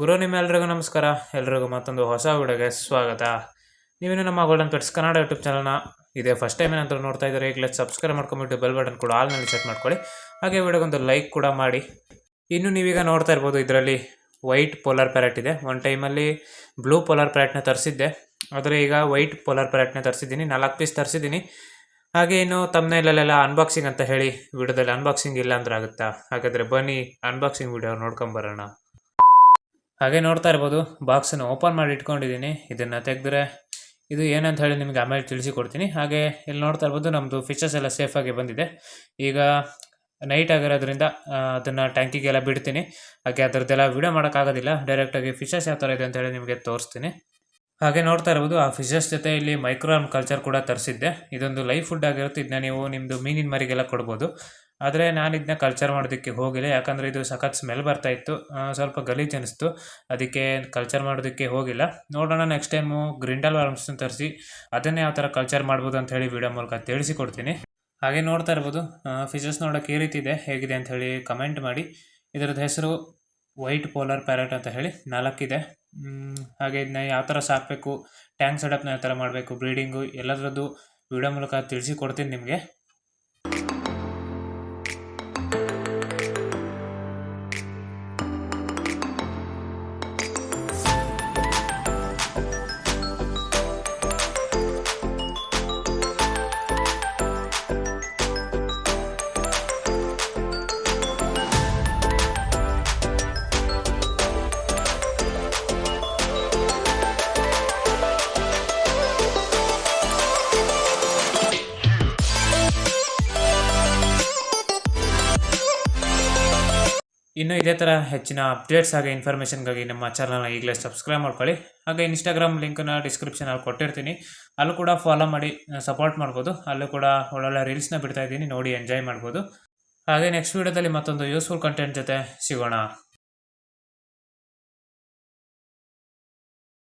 ಗುರು ನಿಮ್ಮೆಲ್ಲರಿಗೂ ನಮಸ್ಕಾರ. ಎಲ್ರಿಗೂ ಮತ್ತೊಂದು ಹೊಸ ವಿಡಿಯೋಗೆ ಸ್ವಾಗತ. ನೀವೇನು ನಮ್ಮ ಗೋಲ್ಡನ್ ಪೆಟ್ಸ್ ಕನ್ನಡ ಯೂಟ್ಯೂಬ್ ಚಾನಲ್ನ ಇದೇ ಫಸ್ಟ್ ಟೈಮ್ ಏನಂತ ನೋಡ್ತಾ ಇದ್ದಾರೆ ಈಗಲೇ ಸಬ್ಸ್ಕ್ರೈಬ್ ಮಾಡ್ಕೊಂಬಿಟ್ಟು ಬೆಲ್ ಬಟನ್ ಕೂಡ ಆಲ್ನಲ್ಲಿ ಸೆಟ್ ಮಾಡ್ಕೊಳ್ಳಿ. ಹಾಗೆ ವಿಡಿಯೋಗೊಂದು ಲೈಕ್ ಕೂಡ ಮಾಡಿ. ಇನ್ನು ನೀವೀಗ ನೋಡ್ತಾ ಇರ್ಬೋದು ಇದರಲ್ಲಿ ವೈಟ್ ಪೋಲಾರ್ ಪ್ಯಾರೆಟ್ ಇದೆ. ಒಂದು ಟೈಮಲ್ಲಿ ಬ್ಲೂ ಪೋಲಾರ್ ಪ್ಯಾರೆಟ್ನ ತರಿಸಿದ್ದೆ. ಆದರೆ ಈಗ ವೈಟ್ ಪೋಲಾರ್ ಪ್ಯಾರೆಟ್ನ ತರಿಸಿದ್ದೀನಿ. ನಾಲ್ಕು ಪೀಸ್ ತರಿಸಿದ್ದೀನಿ. ಹಾಗೆ ಇನ್ನು ತಮ್ಮನೇಲೆಲ್ಲ ಅನ್ಬಾಕ್ಸಿಂಗ್ ಅಂತ ಹೇಳಿ ವಿಡಿಯೋದಲ್ಲಿ ಅನ್ಬಾಕ್ಸಿಂಗ್ ಇಲ್ಲ ಅಂದ್ರೆ ಆಗುತ್ತಾ? ಹಾಗಾದರೆ ಬನ್ನಿ ಅನ್ಬಾಕ್ಸಿಂಗ್ ವಿಡಿಯೋ ನೋಡ್ಕೊಂಬರೋಣ ಹಾಗೆ ನೋಡ್ತಾ ಇರ್ಬೋದು ಬಾಕ್ಸನ್ನು ಓಪನ್ ಮಾಡಿ ಇಟ್ಕೊಂಡಿದ್ದೀನಿ. ಇದನ್ನು ತೆಗೆದ್ರೆ ಇದು ಏನಂತ ಹೇಳಿ ನಿಮಗೆ ಆಮೇಲೆ ತಿಳಿಸಿ ಕೊಡ್ತೀನಿ ಹಾಗೆ ಇಲ್ಲಿ ನೋಡ್ತಾ ಇರ್ಬೋದು ನಮ್ಮದು ಫಿಶಸ್ ಎಲ್ಲ ಸೇಫಾಗಿ ಬಂದಿದೆ. ಈಗ ನೈಟ್ ಆಗಿರೋದ್ರಿಂದ ಅದನ್ನು ಟ್ಯಾಂಕಿಗೆಲ್ಲ ಬಿಡ್ತೀನಿ. ಹಾಗೆ ಅದರದ್ದೆಲ್ಲ ವೀಡಿಯೋ ಮಾಡೋಕ್ಕಾಗೋದಿಲ್ಲ. ಡೈರೆಕ್ಟಾಗಿ ಫಿಶಸ್ ಯಾವ ಥರ ಇದೆ ಅಂತ ಹೇಳಿ ನಿಮಗೆ ತೋರಿಸ್ತೀನಿ. ಹಾಗೆ ನೋಡ್ತಾ ಇರ್ಬೋದು, ಆ ಫಿಶಸ್ ಜೊತೆ ಇಲ್ಲಿ ಮೈಕ್ರೋಆರ್ಮ್ ಕಲ್ಚರ್ ಕೂಡ ತರಿಸಿದ್ದೆ. ಇದೊಂದು ಲೈಫ್ ಫುಡ್ ಆಗಿರುತ್ತೆ. ಇದನ್ನ ನೀವು ನಿಮ್ಮದು ಮೀನಿನ ಮರಿಗೆಲ್ಲ ಕೊಡ್ಬೋದು. ಆದರೆ ನಾನು ಇದನ್ನ ಕಲ್ಚರ್ ಮಾಡೋದಕ್ಕೆ ಹೋಗಿಲ್ಲ. ಯಾಕಂದರೆ ಇದು ಸಖತ್ ಸ್ಮೆಲ್ ಬರ್ತಾ ಇತ್ತು. ಸ್ವಲ್ಪ ಗಲೀಜು ಅನಿಸ್ತು. ಅದಕ್ಕೆ ಕಲ್ಚರ್ ಮಾಡೋದಕ್ಕೆ ಹೋಗಿಲ್ಲ. ನೋಡೋಣ ನೆಕ್ಸ್ಟ್ ಟೈಮು ಗ್ರಿಂಡಲ್ ವರ್ಮ್ಸ್ನ ತರಿಸಿ, ಅದನ್ನೇ ಯಾವ ಥರ ಕಲ್ಚರ್ ಮಾಡ್ಬೋದು ಅಂತ ಹೇಳಿ ವಿಡಿಯೋ ಮೂಲಕ ತಿಳಿಸಿಕೊಡ್ತೀನಿ. ಹಾಗೆ ನೋಡ್ತಾ ಇರ್ಬೋದು. ಫಿಶಸ್ ನೋಡೋಕೆ ಈ ರೀತಿ ಇದೆ. ಹೇಗಿದೆ ಅಂತ ಹೇಳಿ ಕಮೆಂಟ್ ಮಾಡಿ. ಇದರದ್ದು ಹೆಸರು ವೈಟ್ ಪೋಲರ್ ಪ್ಯಾರೆಟ್ ಅಂತ ಹೇಳಿ. ನಾಲ್ಕಿದೆ. ಹಾಗೆ ಇದನ್ನ ಯಾವ ಥರ ಸಾಕಬೇಕು ಟ್ಯಾಂಕ್ ಸೆಟಪ್ನ ಯಾವ ಥರ ಮಾಡಬೇಕು ಬ್ರೀಡಿಂಗು ಎಲ್ಲದರದ್ದು ವಿಡಿಯೋ ಮೂಲಕ ತಿಳಿಸಿ ಕೊಡ್ತೀನಿ ನಿಮಗೆ. ಇನ್ನು ಇದೇ ಥರ ಹೆಚ್ಚಿನ ಅಪ್ಡೇಟ್ಸ್ ಹಾಗೆ ಇನ್ಫಾರ್ಮೇಷನ್ಗಾಗಿ ನಮ್ಮ ಚಾನಲ್ನ ಈಗಲೇ ಸಬ್ಸ್ಕ್ರೈಬ್ ಮಾಡ್ಕೊಳ್ಳಿ. ಹಾಗೆ ಇನ್ಸ್ಟಾಗ್ರಾಮ್ ಲಿಂಕನ್ನು ಡಿಸ್ಕ್ರಿಪ್ಷನಲ್ಲಿ ಕೊಟ್ಟಿರ್ತೀನಿ. ಅಲ್ಲೂ ಕೂಡ ಫಾಲೋ ಮಾಡಿ ಸಪೋರ್ಟ್ ಮಾಡ್ಬೋದು. ಅಲ್ಲೂ ಕೂಡ ಒಳ್ಳೊಳ್ಳೆ ರೀಲ್ಸ್ನ ಬಿಡ್ತಾ ಇದ್ದೀನಿ, ನೋಡಿ ಎಂಜಾಯ್ ಮಾಡ್ಬೋದು. ಹಾಗೆ ನೆಕ್ಸ್ಟ್ ವೀಡಿಯೋದಲ್ಲಿ ಮತ್ತೊಂದು ಯೂಸ್ಫುಲ್ ಕಂಟೆಂಟ್ ಜೊತೆ ಸಿಗೋಣ.